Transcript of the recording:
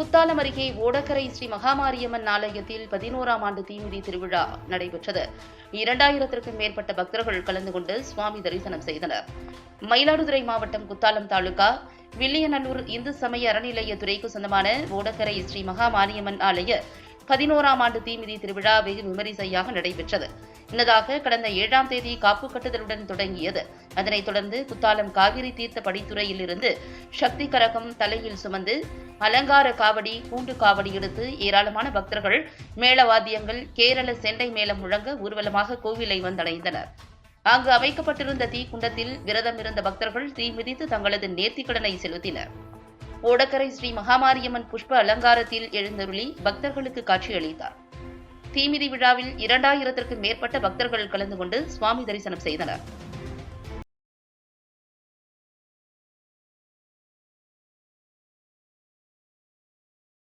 குத்தாலம் அருகே ஓடக்கரை ஸ்ரீ மகாமாரியம்மன் ஆலயத்தில் பதினோராம் ஆண்டு தீமிதி திருவிழா நடைபெற்றது. இரண்டாயிரத்திற்கும் மேற்பட்ட பக்தர்கள் கலந்து கொண்டு சுவாமி தரிசனம் செய்தனர். மயிலாடுதுறை மாவட்டம் குத்தாலம் தாலுகா வில்லியநல்லூர் இந்து சமய அறநிலையத்துறைக்கு சொந்தமான ஓடக்கரை ஸ்ரீ மகாமாரியம்மன் ஆலய பதினோராம் ஆண்டு தீமிதி திருவிழா வெகு விமரிசையாக நடைபெற்றது. முன்னதாக கடந்த ஏழாம் தேதி காப்பு கட்டுதலுடன் தொடங்கியது. அதனைத் தொடர்ந்து குத்தாலம் காவிரி தீர்த்த படித்துறையில் இருந்து சக்தி கரகம் தலையில் சுமந்து அலங்கார காவடி கூண்டு காவடி எடுத்து ஏராளமான பக்தர்கள் மேளவாத்தியங்கள் கேரள செண்டை மேளம் முழங்க ஊர்வலமாக கோவிலை வந்தடைந்தனர். அங்கு அமைக்கப்பட்டிருந்த தீக்குண்டத்தில் விரதம் இருந்த பக்தர்கள் தீ மிதித்து தங்களது நேர்த்திக்கடனை செலுத்தினர். ஓடக்கரை ஸ்ரீ மகாமாரியம்மன் புஷ்ப அலங்காரத்தில் எழுந்தருளி பக்தர்களுக்கு காட்சியளித்தார். தீமிதி விழாவில் இரண்டாயிரத்திற்கும் மேற்பட்ட பக்தர்கள் கலந்து கொண்டு சுவாமி தரிசனம் செய்தனர்.